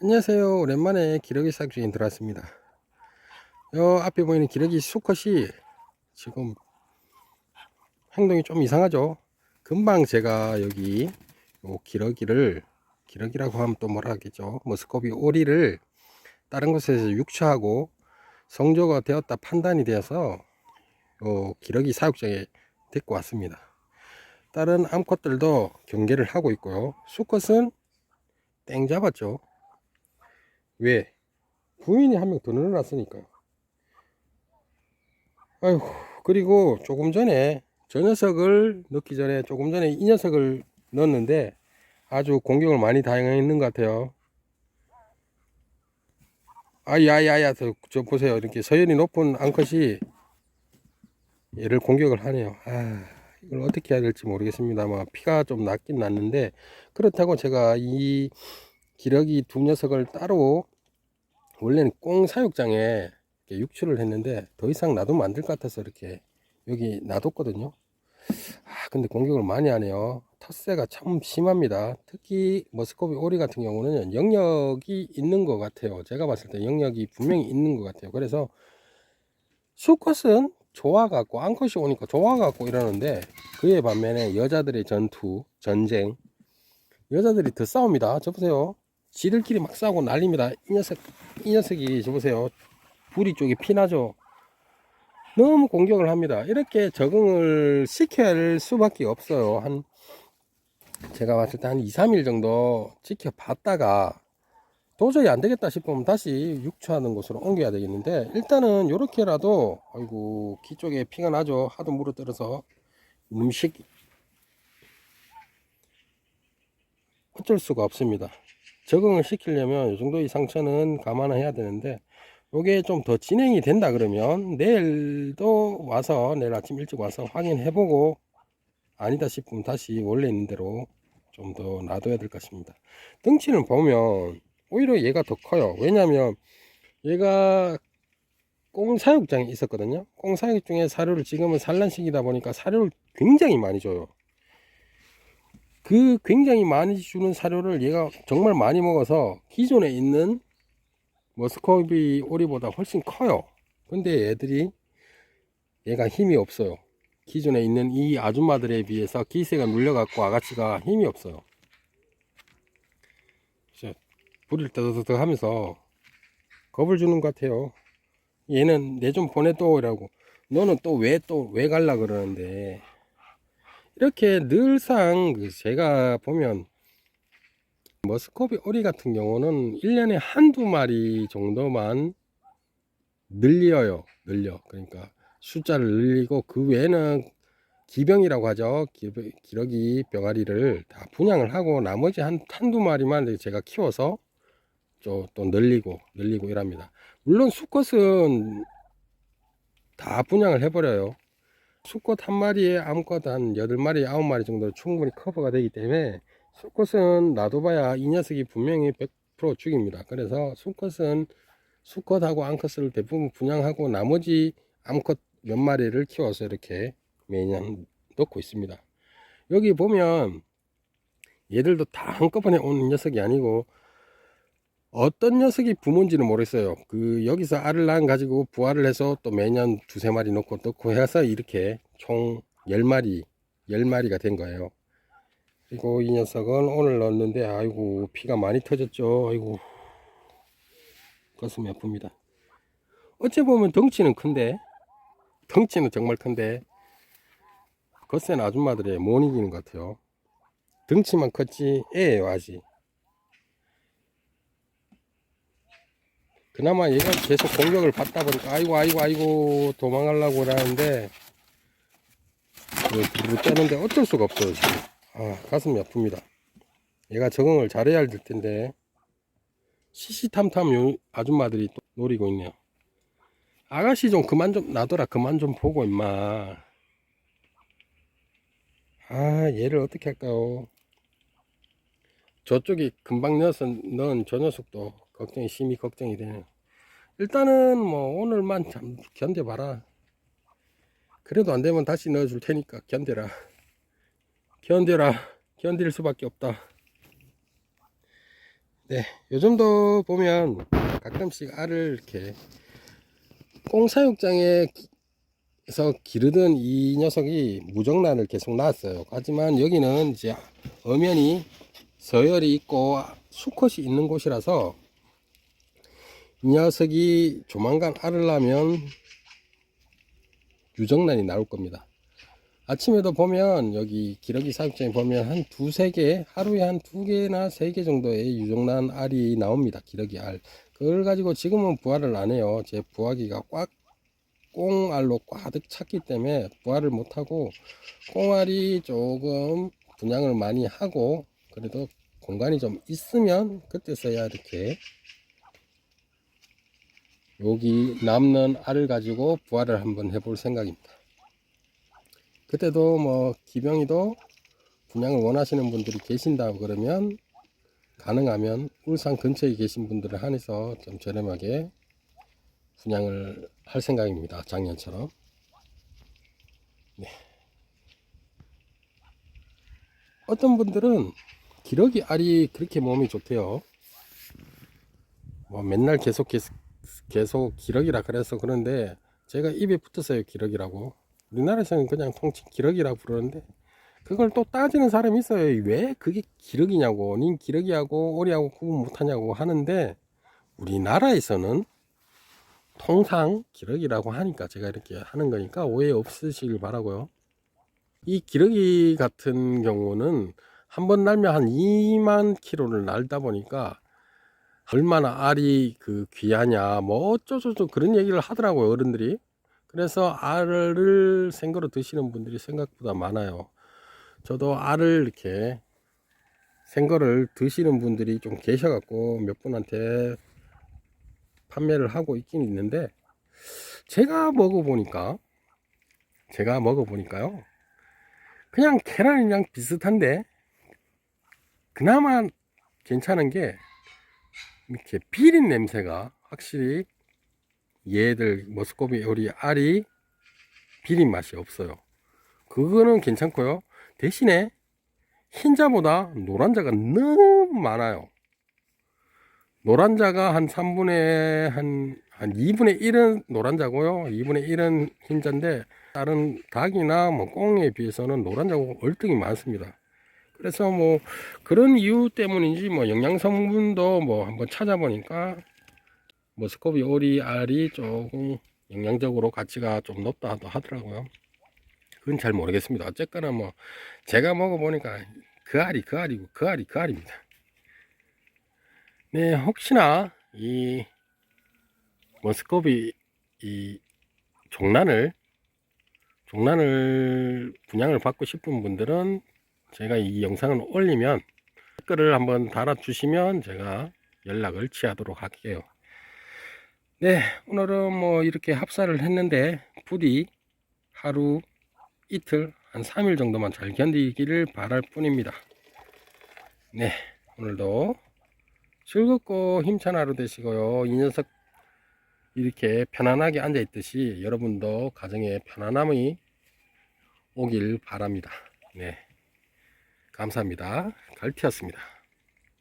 안녕하세요. 오랜만에 기러기 싹 중인 들어왔습니다. 요 앞에 보이는 기러기 수컷이 지금 행동이 좀 이상하죠. 금방 제가 여기 요 기러기를 기러기라고 하면 또 뭐라 하겠죠. 머스코비 오리를 다른 곳에서 육처하고 성조가 되었다 판단이 되어서 요 기러기 사육장에 데리고 왔습니다. 다른 암컷들도 경계를 하고 있고요. 수컷은 땡 잡았죠. 왜? 부인이 한 명 더 늘어났으니까요. 아이고, 그리고 조금 전에 저 녀석을 넣기 전에 조금 전에 이 녀석을 넣었는데 아주 공격을 많이 당했는 것 같아요. 아야야야, 저, 저 보세요. 이렇게 서열이 높은 암컷이 얘를 공격을 하네요. 아, 이걸 어떻게 해야 될지 모르겠습니다만 피가 좀 났긴 났는데 그렇다고 제가 이 기러기 두 녀석을 따로 원래는 꽁 사육장에 육출을 했는데 더 이상 안될 것 같아서 이렇게 여기 놔뒀거든요. 아 근데 공격을 많이 하네요. 텃세가 참 심합니다. 특히 머스코비 오리 같은 경우는 영역이 있는 것 같아요. 제가 봤을 때 영역이 분명히 있는 것 같아요. 그래서 수컷은 좋아갖고 암컷이 오니까 좋아갖고 이러는데 그에 반면에 여자들의 전투, 전쟁 여자들이 더 싸웁니다. 저 보세요. 지들끼리 막 싸우고 난립니다. 이 녀석, 이 녀석이 저 보세요. 부리 쪽에 피나죠. 너무 공격을 합니다. 이렇게 적응을 시켜야 할 수밖에 없어요. 한 제가 봤을 때 한 2, 3일 정도 지켜봤다가 도저히 안 되겠다 싶으면 다시 육초하는 곳으로 옮겨야 되겠는데 일단은 이렇게라도 아이고 귀 쪽에 피가 나죠. 하도 물어뜯어서 음식 어쩔 수가 없습니다. 적응을 시키려면 이 정도의 상처는 감안해야 되는데 이게 좀 더 진행이 된다 그러면 내일도 와서 내일 아침 일찍 와서 확인해 보고 아니다 싶으면 다시 원래 있는 대로 좀 더 놔둬야 될것 같습니다. 덩치를 보면 오히려 얘가 더 커요. 왜냐하면 얘가 꽁 사육장에 있었거든요. 꽁 사육 중에 사료를 지금은 산란식이다 보니까 사료를 굉장히 많이 줘요. 그 굉장히 많이 주는 사료를 얘가 정말 많이 먹어서 기존에 있는 머스코비 오리보다 훨씬 커요. 근데 애들이 얘가 힘이 없어요. 기존에 있는 이 아줌마들에 비해서 기세가 눌려갖고 아가씨가 힘이 없어요. 부릴 떠더더 하면서 겁을 주는 것 같아요. 얘는 내 좀 보내또 이라고 너는 또 왜 또 왜 갈라 그러는데 이렇게 늘상 그 제가 보면 머스코비 오리 같은 경우는 1년에 한두 마리 정도만 늘려요. 늘려. 그러니까 숫자를 늘리고 그 외에는 기병이라고 하죠. 기- 기러기 병아리를 다 분양을 하고 나머지 한 한두 마리만 제가 키워서 또, 또 늘리고 늘리고 이랍니다. 물론 수컷은 다 분양을 해버려요. 수컷 한 마리에 암컷 한 8마리, 9마리 정도 충분히 커버가 되기 때문에 수컷은 놔둬봐야 이 녀석이 분명히 100% 죽입니다. 그래서 수컷은 수컷하고 암컷을 대부분 분양하고 나머지 암컷 몇 마리를 키워서 이렇게 매년 넣고 있습니다. 여기 보면 얘들도 다 한꺼번에 오는 녀석이 아니고 어떤 녀석이 부모인지는 모르겠어요. 그 여기서 알을 낳은 가지고 부화를 해서 또 매년 두세 마리 넣고 넣고 해서 이렇게 총 10마리, 10마리가 된 거예요. 그리고 이 녀석은 오늘 넣었는데 아이고 피가 많이 터졌죠. 아이고 가슴이 아픕니다. 어찌 보면 덩치는 큰데 덩치는 정말 큰데 거센 아줌마들의 못 이기는 것 같아요. 덩치만 컸지 애예요 아직. 그나마 얘가 계속 공격을 받다 보니까 아이고 아이고 아이고 도망가려고 그러는데 못 떼는데 어쩔 수가 없어요 지금. 아 가슴이 아픕니다. 얘가 적응을 잘해야 될 텐데 시시탐탐 요 아줌마들이 또 노리고 있네요. 아가씨 좀 그만 좀 놔둬라. 그만 좀 보고 임마. 아 얘를 어떻게 할까요? 저쪽이 금방 넣어서 넣은 저 녀석도 걱정이 심히 걱정이 되네요. 일단은 뭐 오늘만 참 견뎌봐라. 그래도 안 되면 다시 넣어줄 테니까 견뎌라. 견뎌라. 견딜 수밖에 없다. 네, 요즘도 보면 가끔씩 알을 이렇게 꽁사육장에서 기르던 이 녀석이 무정란을 계속 낳았어요. 하지만 여기는 이제 엄연히 서열이 있고 수컷이 있는 곳이라서 이 녀석이 조만간 알을 낳으면 유정란이 나올 겁니다. 아침에도 보면 여기 기러기 사육장에 보면 한 두세 개 하루에 한 두 개나 세 개 정도의 유정란 알이 나옵니다 기러기 알 그걸 가지고 지금은 부화를 안 해요 제 부화기가 꽉 꽁알로 꽉득 찼기 때문에 부화를 못하고 꽁알이 조금 분양을 많이 하고 그래도 공간이 좀 있으면 그때서야 이렇게 여기 남는 알을 가지고 부화를 한번 해볼 생각입니다 그때도 뭐 기병이도 분양을 원하시는 분들이 계신다 그러면 가능하면 울산 근처에 계신 분들을 한해서 좀 저렴하게 분양을 할 생각입니다. 작년처럼. 네. 어떤 분들은 기러기 알이 그렇게 몸이 좋대요. 뭐 맨날 계속 계속, 계속 기러기라 그래서 그런데 제가 입에 붙었어요 기러기라고. 우리나라에서는 그냥 통칭 기러기라고 부르는데 그걸 또 따지는 사람이 있어요. 왜 그게 기러기냐고, 닌 기러기하고 오리하고 구분 못하냐고 하는데 우리나라에서는 통상 기러기라고 하니까 제가 이렇게 하는 거니까 오해 없으시길 바라고요. 이 기러기 같은 경우는 한 번 날면 한 2만 킬로를 날다 보니까 얼마나 알이 그 귀하냐 뭐 어쩌저쩌 그런 얘기를 하더라고요 어른들이 그래서 알을 생거로 드시는 분들이 생각보다 많아요. 저도 알을 이렇게 생거를 드시는 분들이 좀 계셔 갖고 몇 분한테 판매를 하고 있긴 있는데 제가 먹어보니까 제가 먹어보니까요 그냥 계란이랑 비슷한데 그나마 괜찮은 게 이렇게 비린 냄새가 확실히 얘들 머스코비 요리 알이 비린 맛이 없어요. 그거는 괜찮고요. 대신에 흰자보다 노란자가 너무 많아요. 노란자가 한 3분의 한, 한 2분의 1은 노란자고요. 2분의 1은 흰자인데 다른 닭이나 뭐 꽁에 비해서는 노란자가 월등히 많습니다. 그래서 뭐 그런 이유 때문인지 뭐 영양 성분도 뭐 한번 찾아보니까 머스코비 오리 알이 조금 영양적으로 가치가 좀 높다고 하더라고요. 그건 잘 모르겠습니다. 어쨌거나 뭐 제가 먹어보니까 그 알이 그 알이고 그 알이 그 알입니다. 네, 혹시나 이 머스코비 이 종란을 종란을 분양을 받고 싶은 분들은 제가 이 영상을 올리면 댓글을 한번 달아주시면 제가 연락을 취하도록 할게요. 네, 오늘은 뭐 이렇게 합사를 했는데 부디 하루 이틀 한 3일 정도만 잘 견디기를 바랄 뿐입니다. 네, 오늘도 즐겁고 힘찬 하루 되시고요. 이 녀석 이렇게 편안하게 앉아 있듯이 여러분도 가정에 편안함이 오길 바랍니다. 네, 감사합니다. 갈티였습니다.